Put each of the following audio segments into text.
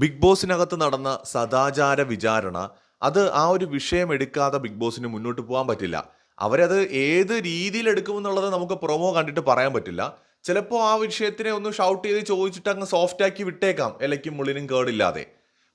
Big ബോസിനകത്ത് നടന്ന സദാചാര വിചാരണ അത് ആ ഒരു വിഷയം എടുക്കാതെ ബിഗ് ബോസിന് മുന്നോട്ട് പോകാൻ പറ്റില്ല. അവരത് ഏത് രീതിയിൽ എടുക്കുമെന്നുള്ളത് നമുക്ക് പ്രൊമോ കണ്ടിട്ട് പറയാൻ പറ്റില്ല. ചിലപ്പോൾ ആ വിഷയത്തിനെ ഒന്ന് ഷൗട്ട് ചെയ്ത് ചോദിച്ചിട്ട് അങ്ങ് സോഫ്റ്റ് ആക്കി വിട്ടേക്കാം ഇലയ്ക്കും മുള്ളിനും കേടില്ലാതെ.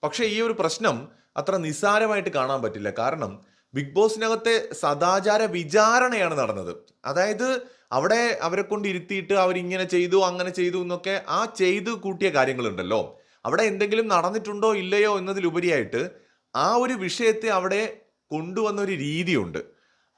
പക്ഷേ ഈ ഒരു പ്രശ്നം അത്ര നിസ്സാരമായിട്ട് കാണാൻ പറ്റില്ല. കാരണം ബിഗ് ബോസിനകത്തെ സദാചാര വിചാരണയാണ് നടന്നത്. അതായത് അവിടെ അവരെ കൊണ്ട് ഇരുത്തിയിട്ട് അവരിങ്ങനെ ചെയ്തു അങ്ങനെ ചെയ്തു എന്നൊക്കെ ആ ചെയ്തു കൂട്ടിയ കാര്യങ്ങളുണ്ടല്ലോ. അവിടെ എന്തെങ്കിലും നടന്നിട്ടുണ്ടോ ഇല്ലയോ എന്നതിലുപരിയായിട്ട് ആ ഒരു വിഷയത്തെ അവിടെ കൊണ്ടുവന്ന ഒരു രീതിയുണ്ട്.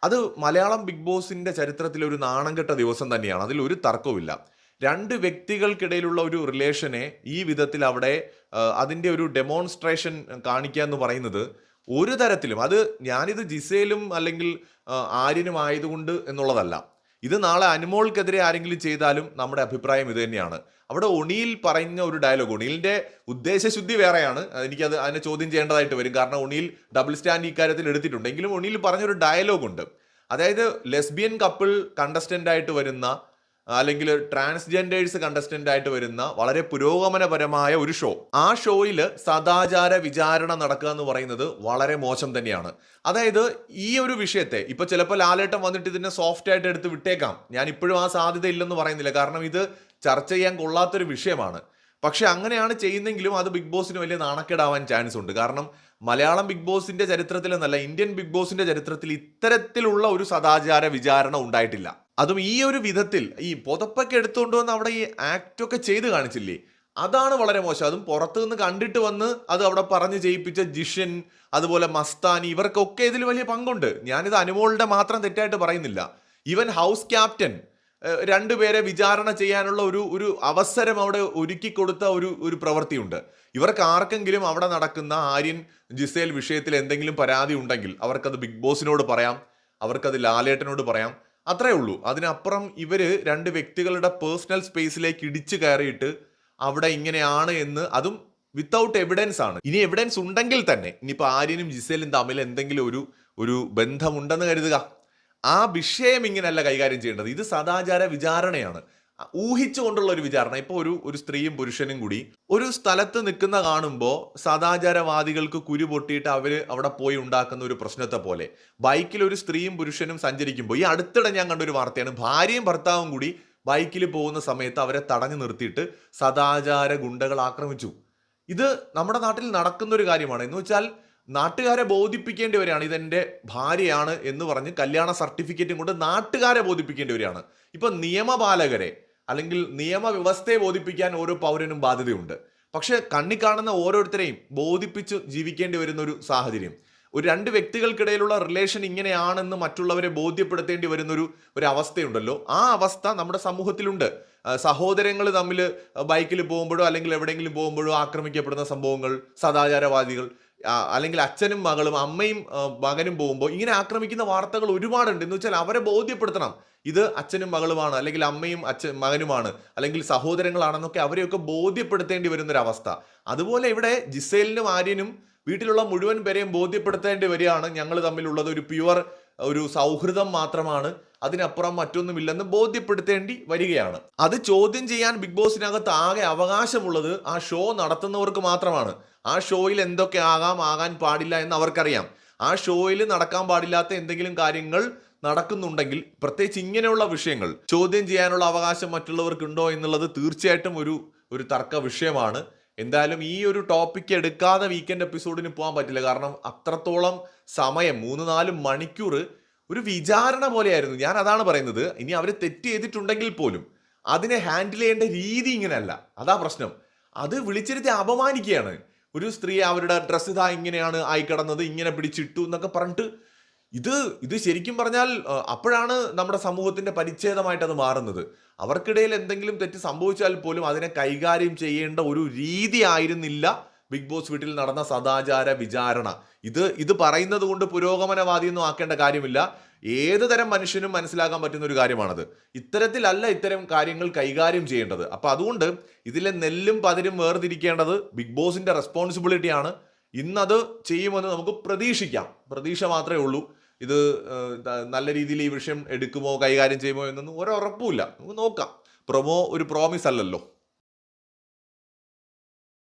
അത് മലയാളം ബിഗ് ബോസിന്റെ ചരിത്രത്തിൽ ഒരു നാണംകെട്ട ദിവസം തന്നെയാണ്. അതിൽ ഒരു തർക്കവുമില്ല. രണ്ട് വ്യക്തികൾക്കിടയിലുള്ള ഒരു റിലേഷനെ ഈ വിധത്തിൽ അവിടെ അതിന്റെ ഒരു ഡെമോൺസ്ട്രേഷൻ കാണിക്കുക എന്ന് പറയുന്നത് ഒരു തരത്തിലും. അത് ഞാനിത് ജിസയിലും അല്ലെങ്കിൽ ആര്യനും ആയതുകൊണ്ട് എന്നുള്ളതല്ല. ഇത് നാളെ അനുമോൾക്കെതിരെ ആരെങ്കിലും ചെയ്താലും നമ്മുടെ അഭിപ്രായം ഇത് തന്നെയാണ്. അവിടെ ഒണിയിൽ പറഞ്ഞ ഒരു ഡയലോഗ് ഒണിയിലിന്റെ ഉദ്ദേശശുദ്ധി വേറെയാണ്. എനിക്കത് അതിനെ ചോദ്യം ചെയ്യേണ്ടതായിട്ട് വരും. കാരണം ഒണിയിൽ ഡബിൾ സ്റ്റാൻഡ് ഇക്കാര്യത്തിൽ എടുത്തിട്ടുണ്ട്. എങ്കിലും ഒണിയിൽ പറഞ്ഞൊരു ഡയലോഗ് ഉണ്ട്. അതായത് ലെസ്ബിയൻ കപ്പിൾ കണ്ടസ്റ്റന്റ് ആയിട്ട് വരുന്ന അല്ലെങ്കിൽ ട്രാൻസ്ജെൻഡേഴ്സ് കണ്ടസ്റ്റന്റ് ആയിട്ട് വരുന്ന വളരെ പുരോഗമനപരമായ ഒരു ഷോ ആ ഷോയിൽ സദാചാര വിചാരണ നടക്കുക എന്ന് പറയുന്നത് വളരെ മോശം തന്നെയാണ്. അതായത് ഈ ഒരു വിഷയത്തെ ഇപ്പൊ ചിലപ്പോൾ ലാലേട്ടം വന്നിട്ട് ഇതിനെ സോഫ്റ്റ് ആയിട്ട് എടുത്ത് വിട്ടേക്കാം. ഞാൻ ഇപ്പോഴും ആ സാധ്യത ഇല്ലെന്ന് പറയുന്നില്ല. കാരണം ഇത് ചർച്ച ചെയ്യാൻ കൊള്ളാത്തൊരു വിഷയമാണ്. പക്ഷെ അങ്ങനെയാണ് ചെയ്യുന്നെങ്കിലും അത് ബിഗ് ബോസിന് വലിയ നാണക്കേടാവാൻ ചാൻസ് ഉണ്ട്. കാരണം മലയാളം ബിഗ് ബോസിന്റെ ചരിത്രത്തിൽ എന്നല്ല ഇന്ത്യൻ ബിഗ് ബോസിന്റെ ചരിത്രത്തിൽ ഇത്തരത്തിലുള്ള ഒരു സദാചാര വിചാരണ ഉണ്ടായിട്ടില്ല. അതും ഈ ഒരു വിധത്തിൽ ഈ പുതപ്പൊക്കെ എടുത്തുകൊണ്ട് വന്ന് അവിടെ ഈ ആക്റ്റൊക്കെ ചെയ്ത് കാണിച്ചില്ലേ? അതാണ് വളരെ മോശം. അതും പുറത്തു നിന്ന് കണ്ടിട്ട് വന്ന് അത് അവിടെ പറഞ്ഞ് ചെയ്യിപ്പിച്ച ജിഷൻ അതുപോലെ മസ്താനി ഇവർക്കൊക്കെ ഇതിൽ വലിയ പങ്കുണ്ട്. ഞാനിത് അനുമോളുടെ മാത്രം തെറ്റായിട്ട് പറയുന്നില്ല. ഈവൻ ഹൗസ് ക്യാപ്റ്റൻ രണ്ടുപേരെ വിചാരണ ചെയ്യാനുള്ള ഒരു ഒരു അവസരം അവിടെ ഒരുക്കി കൊടുത്ത ഒരു ഒരു പ്രവൃത്തിയുണ്ട്. ഇവർക്ക് ആർക്കെങ്കിലും അവിടെ നടക്കുന്ന ആര്യൻ ജിസേൽ വിഷയത്തിൽ എന്തെങ്കിലും പരാതി ഉണ്ടെങ്കിൽ അവർക്കത് ബിഗ് ബോസിനോട് പറയാം. അവർക്കത് ലാലേട്ടനോട് പറയാം. അത്രേ ഉള്ളൂ. അതിനപ്പുറം ഇവർ രണ്ട് വ്യക്തികളുടെ പേഴ്സണൽ സ്പേസിലേക്ക് ഇടിച്ചു കയറിയിട്ട് അവിടെ ഇങ്ങനെയാണ് എന്ന് അതും വിത്തൗട്ട് എവിഡൻസ് ആണ്. ഇനി എവിഡൻസ് ഉണ്ടെങ്കിൽ തന്നെ ഇനിയിപ്പോൾ ആര്യനും ജിസേലും തമ്മിൽ എന്തെങ്കിലും ഒരു ഒരു ബന്ധമുണ്ടെന്ന് കരുതുക. ആ വിഷയം ഇങ്ങനെയല്ല കൈകാര്യം ചെയ്യേണ്ടത്. ഇത് സദാചാര വിചാരണയാണ്. ഊഹിച്ചുകൊണ്ടുള്ള ഒരു വിചാരണ. ഇപ്പോൾ ഒരു ഒരു സ്ത്രീയും പുരുഷനും കൂടി ഒരു സ്ഥലത്ത് നിൽക്കുന്ന കാണുമ്പോൾ സദാചാരവാദികൾക്ക് കുരു പൊട്ടിയിട്ട് അവർ അവിടെ പോയി ഉണ്ടാക്കുന്ന ഒരു പ്രശ്നത്തെ പോലെ. ബൈക്കിൽ ഒരു സ്ത്രീയും പുരുഷനും സഞ്ചരിക്കുമ്പോൾ ഈ അടുത്തിടെ ഞാൻ കണ്ടൊരു വാർത്തയാണ്. ഭാര്യയും ഭർത്താവും കൂടി ബൈക്കിൽ പോകുന്ന സമയത്ത് അവരെ തടഞ്ഞു നിർത്തിയിട്ട് സദാചാര ഗുണ്ടകൾ ആക്രമിച്ചു. ഇത് നമ്മുടെ നാട്ടിൽ നടക്കുന്ന ഒരു കാര്യമാണ്. എന്ന് വെച്ചാൽ നാട്ടുകാരെ ബോധിപ്പിക്കേണ്ടി വരികയാണ്. ഇതെന്റെ ഭാര്യയാണ് എന്ന് പറഞ്ഞ് കല്യാണ സർട്ടിഫിക്കറ്റും കൊണ്ട് നാട്ടുകാരെ ബോധിപ്പിക്കേണ്ടി വരികയാണ്. ഇപ്പൊ നിയമപാലകരെ അല്ലെങ്കിൽ നിയമവ്യവസ്ഥയെ ബോധിപ്പിക്കാൻ ഓരോ പൗരനും ബാധ്യതയുണ്ട്. പക്ഷേ കണ്ണി കാണുന്ന ഓരോരുത്തരെയും ബോധിപ്പിച്ച് ജീവിക്കേണ്ടി വരുന്ന ഒരു സാഹചര്യം. ഒരു രണ്ട് വ്യക്തികൾക്കിടയിലുള്ള റിലേഷൻ ഇങ്ങനെയാണെന്ന് മറ്റുള്ളവരെ ബോധ്യപ്പെടുത്തേണ്ടി വരുന്നൊരു ഒരു അവസ്ഥയുണ്ടല്ലോ ആ അവസ്ഥ നമ്മുടെ സമൂഹത്തിലുണ്ട്. സഹോദരങ്ങൾ തമ്മിൽ ബൈക്കിൽ പോകുമ്പോഴോ അല്ലെങ്കിൽ എവിടെയെങ്കിലും പോകുമ്പോഴോ ആക്രമിക്കപ്പെടുന്ന സംഭവങ്ങൾ സദാചാരവാദികൾ അല്ലെങ്കിൽ അച്ഛനും മകളും അമ്മയും മകനും പോകുമ്പോൾ ഇങ്ങനെ ആക്രമിക്കുന്ന വാർത്തകൾ ഒരുപാടുണ്ട്. എന്ന് വെച്ചാൽ അവരെ ബോധ്യപ്പെടുത്തണം. ഇത് അച്ഛനും മകളുമാണ് അല്ലെങ്കിൽ അമ്മയും അച്ഛൻ മകനുമാണ് അല്ലെങ്കിൽ സഹോദരങ്ങളാണെന്നൊക്കെ അവരെയൊക്കെ ബോധ്യപ്പെടുത്തേണ്ടി വരുന്നൊരവസ്ഥ. അതുപോലെ ഇവിടെ ജിസേലിനും ആര്യനും വീട്ടിലുള്ള മുഴുവൻ പേരെയും ബോധ്യപ്പെടുത്തേണ്ടി വരികയാണ്. ഞങ്ങൾ തമ്മിലുള്ളത് ഒരു പ്യുവർ ഒരു സൗഹൃദം മാത്രമാണ് അതിനപ്പുറം മറ്റൊന്നുമില്ലെന്ന് ബോധ്യപ്പെടുത്തേണ്ടി വരികയാണ്. അത് ചോദ്യം ചെയ്യാൻ ബിഗ് ബോസിനകത്ത് ആകെ അവകാശമുള്ളത് ആ ഷോ നടത്തുന്നവർക്ക് മാത്രമാണ്. ആ ഷോയിൽ എന്തൊക്കെ ആകാം ആകാൻ പാടില്ല എന്ന് അവർക്കറിയാം. ആ ഷോയിൽ നടക്കാൻ പാടില്ലാത്ത എന്തെങ്കിലും കാര്യങ്ങൾ നടക്കുന്നുണ്ടെങ്കിൽ പ്രത്യേകിച്ച് ഇങ്ങനെയുള്ള വിഷയങ്ങൾ ചോദ്യം ചെയ്യാനുള്ള അവകാശം മറ്റുള്ളവർക്കുണ്ടോ എന്നുള്ളത് തീർച്ചയായിട്ടും ഒരു ഒരു തർക്ക വിഷയമാണ്. എന്തായാലും ഈ ഒരു ടോപ്പിക്ക് എടുക്കാതെ വീക്കെൻഡ് എപ്പിസോഡിന് പോകാൻ പറ്റില്ല. കാരണം അത്രത്തോളം സമയം മൂന്ന് നാല് മണിക്കൂർ ഒരു വിചാരണ പോലെയായിരുന്നു. ഞാൻ അതാണ് പറയുന്നത്. ഇനി അവർ തെറ്റ് ചെയ്തിട്ടുണ്ടെങ്കിൽ പോലും അതിനെ ഹാൻഡിൽ ചെയ്യേണ്ട രീതി ഇങ്ങനെയല്ല. അതാ പ്രശ്നം. അത് വിളിച്ചിരുത്തി അപമാനിക്കുകയാണ്. ഒരു സ്ത്രീ അവരുടെ ഡ്രസ്സ് ഇതാ ഇങ്ങനെയാണ് ആയി കിടന്നത് ഇങ്ങനെ പിടിച്ചിട്ടു എന്നൊക്കെ പറഞ്ഞിട്ട് ഇത് ഇത് ശരിക്കും പറഞ്ഞാൽ അപ്പോഴാണ് നമ്മുടെ സമൂഹത്തിന്റെ പരിച്ഛേദമായിട്ട് അത് മാറുന്നത്. അവർക്കിടയിൽ എന്തെങ്കിലും തെറ്റ് സംഭവിച്ചാൽ പോലും അതിനെ കൈകാര്യം ചെയ്യേണ്ട ഒരു രീതി ആയിരുന്നില്ല ബിഗ് ബോസ് വീട്ടിൽ നടന്ന സദാചാര വിചാരണ. ഇത് ഇത് പറയുന്നത് കൊണ്ട് പുരോഗമനവാദിയൊന്നും ആക്കേണ്ട കാര്യമില്ല. ഏത് തരം മനുഷ്യനും മനസ്സിലാക്കാൻ പറ്റുന്ന ഒരു കാര്യമാണത്. ഇത്തരത്തിലല്ല ഇത്തരം കാര്യങ്ങൾ കൈകാര്യം ചെയ്യേണ്ടത്. അപ്പോൾ അതുകൊണ്ട് ഇതിലെ നെല്ലും പതിരും വേർതിരിക്കേണ്ടത് ബിഗ് ബോസിന്റെ റെസ്പോൺസിബിലിറ്റിയാണ് ഇന്നത് ചെയ്യുമെന്ന് നമുക്ക് പ്രതീക്ഷിക്കാം. പ്രതീക്ഷ മാത്രമേ ഉള്ളൂ. ഇത് നല്ല രീതിയിൽ ഈ വിഷയം എടുക്കുമോ കൈകാര്യം ചെയ്യുമോ എന്നൊന്നും ഒരു ഉറപ്പുമില്ല. നമുക്ക് നോക്കാം. പ്രൊമോ ഒരു പ്രോമിസ് അല്ലല്ലോ.